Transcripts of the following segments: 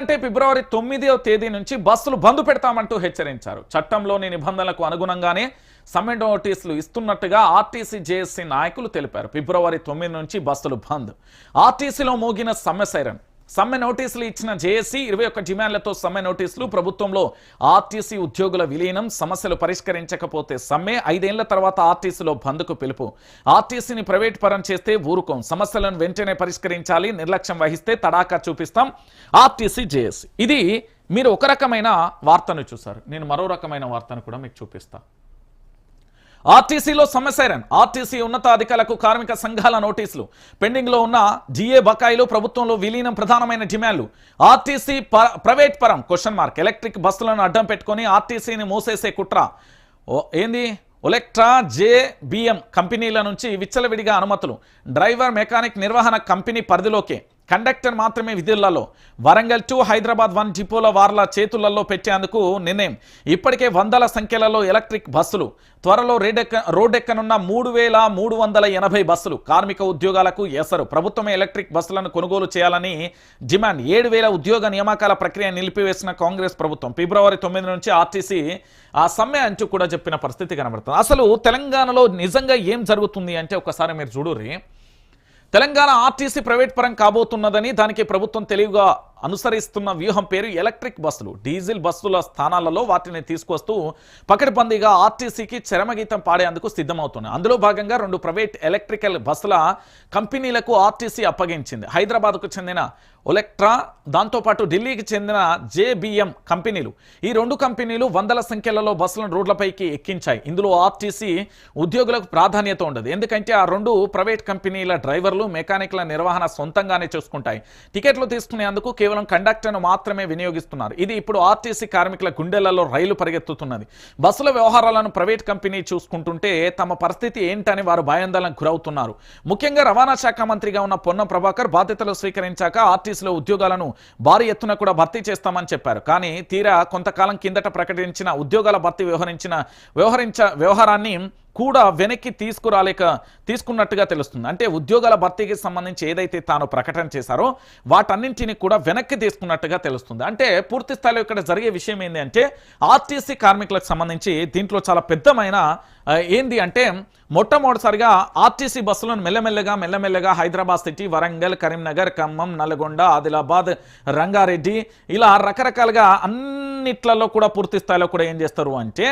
అంటే ఫిబ్రవరి తొమ్మిదవ తేదీ నుంచి బస్సులు బంద్ పెడతామంటూ హెచ్చరించారు. చట్టంలోని నిబంధనలకు అనుగుణంగానే సమ్మె నోటీసులు ఇస్తున్నట్టుగా ఆర్టీసీ జేఏసీ నాయకులు తెలిపారు. ఫిబ్రవరి తొమ్మిది నుంచి బస్సులు బంద్. ఆర్టీసీలో మోగిన సమ్మె సైరన్. సమ్మె నోటీసులు ఇచ్చిన జేఏసీ ఇరవై ఒక్క డిమాండ్లతో సమ్మె నోటీసులు ప్రభుత్వంలో ఆర్టీసీ ఉద్యోగుల విలీనం సమస్యలు పరిష్కరించకపోతే సమ్మె ఐదేళ్ళ తర్వాత ఆర్టీసీలో బంద్కు పిలుపు. ఆర్టీసీని ప్రైవేట్ పరం చేస్తే ఊరుకోం. సమస్యలను వెంటనే పరిష్కరించాలి నిర్లక్ష్యం వహిస్తే తడాకా చూపిస్తాం. R T C J A C. ఇది మీరు ఒక రకమైన వార్తను చూసారు నేను మరో రకమైన వార్తను కూడా మీకు చూపిస్తాను ఆర్టీసీలో సమ్మెసైరన్ ఆర్టీసీ ఉన్నతాధికారులకు కార్మిక సంఘాల నోటీసులు. పెండింగ్లో ఉన్న జీఏ బకాయిలు ప్రభుత్వంలో విలీనం ప్రధానమైన డిమాండ్లు. ఆర్టీసీ ప- ప్రైవేట్ పరం క్వశ్చన్ మార్క్. ఎలక్ట్రిక్ బస్సులను అడ్డం పెట్టుకొని ఆర్టీసీని మూసేసే కుట్ర. ఓ ఏంది? ఒలెక్ట్రా జేబిఎం కంపెనీల నుంచి విచ్చలవిడిగా అనుమతులు. డ్రైవర్ మెకానిక్ నిర్వహణ కంపెనీ పరిధిలోకే. కండక్టర్ మాత్రమే విధులలో వరంగల్ టు హైదరాబాద్ వన్ డిపోల వార్ల చేతులలో పెట్టేందుకు నిర్ణయం. ఇప్పటికే వందల సంఖ్యలలో ఎలక్ట్రిక్ బస్సులు. త్వరలో రోడ్డెక్క రోడ్డెక్కనున్న మూడు వేల మూడు వందల ఎనభై బస్సులు కార్మిక ఉద్యోగాలకు ఎసరు ప్రభుత్వమే ఎలక్ట్రిక్ బస్సులను కొనుగోలు చేయాలని డిమాండ్. ఏడు వేల ఉద్యోగ నియామకాల ప్రక్రియ నిలిపివేసిన కాంగ్రెస్ ప్రభుత్వం. ఫిబ్రవరి తొమ్మిది నుంచి ఆర్టీసీ ఆ సమ్మె అంచు కూడా చెప్పిన పరిస్థితి కనబడుతుంది. అసలు తెలంగాణలో నిజంగా ఏం జరుగుతుంది అంటే ఒకసారి మీరు చూడురి తెలంగాణ ఆర్టీసీ ప్రైవేట్ పరం కాబోతున్నదని దానికి ప్రభుత్వం తెలివిగా అనుసరిస్తున్న వ్యూహం పేరు ఎలక్ట్రిక్ బస్సులు. డీజిల్ బస్సుల స్థానాలలో వాటిని తీసుకొస్తూ పకడ్బందీగా ఆర్టీసీకి చరమగీతం పాడేందుకు సిద్ధమవుతున్నాయి. అందులో భాగంగా రెండు ప్రైవేట్ ఎలక్ట్రికల్ బస్సుల కంపెనీలకు ఆర్టీసీ అప్పగించింది. హైదరాబాద్కు చెందిన ఒలెక్ట్రా దాంతోపాటు ఢిల్లీకి చెందిన జేబిఎం కంపెనీలు. ఈ రెండు కంపెనీలు వందల సంఖ్యలలో బస్సులను రోడ్లపైకి ఎక్కించాయి. ఇందులో ఆర్టీసీ ఉద్యోగులకు ప్రాధాన్యత ఉండదు. ఎందుకంటే ఆ రెండు ప్రైవేట్ కంపెనీల డ్రైవర్లు మెకానిక్ల నిర్వహణ సొంతంగానే చూసుకుంటాయి. టికెట్లు తీసుకునేందుకు కేవలం కండక్టర్ను మాత్రమే వినియోగిస్తున్నారు. ఇది ఇప్పుడు ఆర్టీసీ కార్మికుల గుండెలలో రైలు పరిగెత్తుతున్నది. బస్సుల వ్యవహారాలను ప్రైవేట్ కంపెనీ చూసుకుంటుంటే తమ పరిస్థితి ఏంటని వారు భయాందోళనకు గురవుతున్నారు. ముఖ్యంగా రవాణా శాఖ మంత్రిగా ఉన్న పొన్నం ప్రభాకర్ బాధ్యతలు స్వీకరించాక ఆర్టీసీలో ఉద్యోగాలను భారీ ఎత్తున కూడా భర్తీ చేస్తామని చెప్పారు. కానీ తీరా కొంతకాలం కిందట ప్రకటించిన ఉద్యోగాల భర్తీ వ్యవహరించిన వ్యవహరించ వ్యవహారాన్ని కూడా వెనక్కి తీసుకురాలేక తీసుకున్నట్టుగా తెలుస్తుంది. అంటే ఉద్యోగాల భర్తీకి సంబంధించి ఏదైతే తాను ప్రకటన చేశారో వాటన్నింటినీ కూడా వెనక్కి తీసుకున్నట్టుగా తెలుస్తుంది. అంటే పూర్తి స్థాయిలో ఇక్కడ జరిగే విషయం ఏంటి అంటే ఆర్టీసీ కార్మికులకు సంబంధించి దీంట్లో చాలా పెద్దమైన ఏంది అంటే మొట్టమొదటిసారిగా ఆర్టీసీ బస్సులను మెల్లమెల్లగా మెల్లమెల్లగా హైదరాబాద్ సిటీ వరంగల్ కరీంనగర్ ఖమ్మం నల్గొండ ఆదిలాబాద్ రంగారెడ్డి ఇలా రకరకాలుగా అన్నిట్లలో కూడా పూర్తి స్థాయిలో కూడా ఏం చేస్తారు అంటే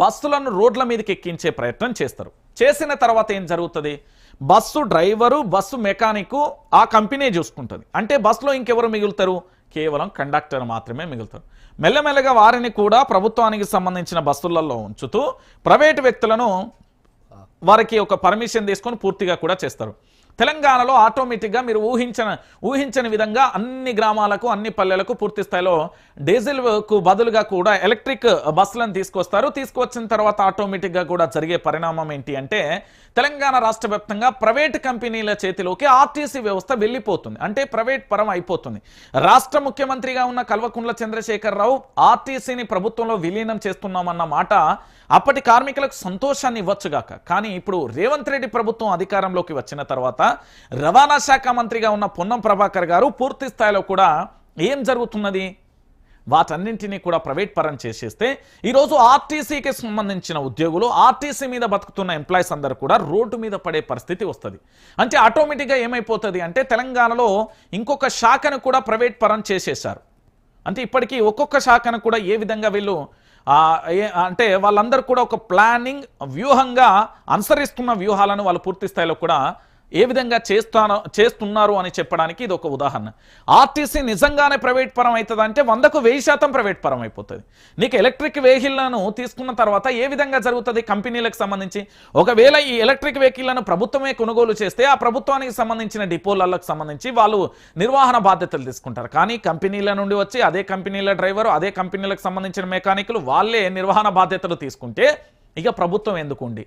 బస్సులను రోడ్ల మీదకి ఎక్కించే ప్రయత్నం చేస్తారు. చేసిన తర్వాత ఏం జరుగుతుంది? బస్సు డ్రైవరు బస్సు మెకానిక్ ఆ కంపెనీ చూసుకుంటుంది. అంటే బస్సులో ఇంకెవరు మిగులుతారు? కేవలం కండక్టర్ మాత్రమే మిగులుతారు. మెల్లమెల్లగా వారిని కూడా ప్రభుత్వానికి సంబంధించిన బస్సులలో ఉంచుతూ ప్రైవేటు వ్యక్తులను వారికి ఒక పర్మిషన్ తీసుకొని పూర్తిగా కూడా చేస్తారు. తెలంగాణలో ఆటోమేటిక్గా మీరు ఊహించిన ఊహించని విధంగా అన్ని గ్రామాలకు అన్ని పల్లెలకు పూర్తి స్థాయిలో డీజిల్కు బదులుగా కూడా ఎలక్ట్రిక్ బస్సులను తీసుకొస్తారు. తీసుకొచ్చిన తర్వాత ఆటోమేటిక్గా కూడా జరిగే పరిణామం ఏంటి అంటే తెలంగాణ రాష్ట్ర వ్యాప్తంగా ప్రైవేట్ కంపెనీల చేతిలోకి ఆర్టీసీ వ్యవస్థ వెళ్ళిపోతుంది. అంటే ప్రైవేట్ పరం అయిపోతుంది. రాష్ట్ర ముఖ్యమంత్రిగా ఉన్న కల్వకుంట్ల చంద్రశేఖరరావు ఆర్టీసీని ప్రభుత్వంలో విలీనం చేస్తున్నామన్న మాట అప్పటి కార్మికులకు సంతోషాన్ని ఇవ్వచ్చుగాక. కానీ ఇప్పుడు రేవంత్ రెడ్డి ప్రభుత్వం అధికారంలోకి వచ్చిన తర్వాత రవాణా శాఖ మంత్రిగా ఉన్న పొన్నం ప్రభాకర్ గారు పూర్తి స్థాయిలో కూడా ఏం జరుగుతున్నది? వాటన్నింటినీ కూడా ప్రైవేట్ పరం చేసేస్తే ఈరోజు ఆర్టీసీకి సంబంధించిన ఉద్యోగులు ఆర్టీసీ మీద బతుకుతున్న ఎంప్లాయీస్ అందరూ కూడా రోడ్డు మీద పడే పరిస్థితి వస్తుంది. అంటే ఆటోమేటిక్గా ఏమైపోతుంది అంటే తెలంగాణలో ఇంకొక శాఖను కూడా ప్రైవేట్ పరం చేసేశారు. అంటే ఇప్పటికీ ఒక్కొక్క శాఖను కూడా ఏ విధంగా వీళ్ళు అంటే వాళ్ళందరూ కూడా ఒక ప్లానింగ్ వ్యూహంగా అనుసరిస్తున్న వ్యూహాలను వాళ్ళు పూర్తి స్థాయిలో కూడా ఏ విధంగా చేస్తానో చేస్తున్నారు అని చెప్పడానికి ఇది ఒక ఉదాహరణ. ఆర్టీసీ నిజంగానే ప్రైవేట్ పరం అవుతుంది అంటే వందకు వెయ్యి శాతం ప్రైవేట్ పరం అయిపోతుంది. నీకు ఎలక్ట్రిక్ వెహికల్లను తీసుకున్న తర్వాత ఏ విధంగా జరుగుతుంది కంపెనీలకు సంబంధించి? ఒకవేళ ఈ ఎలక్ట్రిక్ వెహికల్లను ప్రభుత్వమే కొనుగోలు చేస్తే ఆ ప్రభుత్వానికి సంబంధించిన డిపోలకు సంబంధించి వాళ్ళు నిర్వహణ బాధ్యతలు తీసుకుంటారు. కానీ కంపెనీల నుండి వచ్చి అదే కంపెనీల డ్రైవరు అదే కంపెనీలకు సంబంధించిన మెకానిక్లు వాళ్ళే నిర్వహణ బాధ్యతలు తీసుకుంటే ఇక ప్రభుత్వం ఎందుకుండి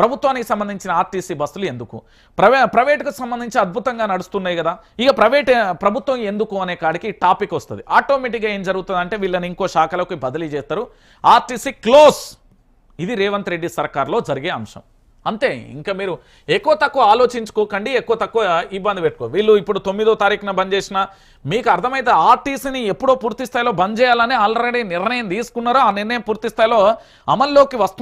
ప్రభుత్వానికి సంబంధించిన ఆర్టీసీ బస్సులు ఎందుకు? ప్రైవే ప్రైవేట్కు సంబంధించి అద్భుతంగా నడుస్తున్నాయి కదా. ఇక ప్రైవేట్ ప్రభుత్వం ఎందుకు అనే కాడికి టాపిక్ వస్తుంది. ఆటోమేటిక్గా ఏం జరుగుతుంది అంటే వీళ్ళని ఇంకో శాఖలోకి బదిలీ చేస్తారు. R T C close. ఇది రేవంత్ రెడ్డి సర్కార్లో జరిగే అంశం. అంతే ఇంకా మీరు ఎక్కువ తక్కువ ఆలోచించుకోకండి ఎక్కువ తక్కువ ఇబ్బంది పెట్టుకో. వీళ్ళు ఇప్పుడు తొమ్మిదో తారీఖున బంద్ చేసిన మీకు అర్థమైతే ఆర్టీసీని ఎప్పుడో పూర్తి స్థాయిలో బంద్ చేయాలని ఆల్రెడీ నిర్ణయం తీసుకున్నారో? ఆ నిర్ణయం పూర్తి స్థాయిలో అమల్లోకి వస్తుంది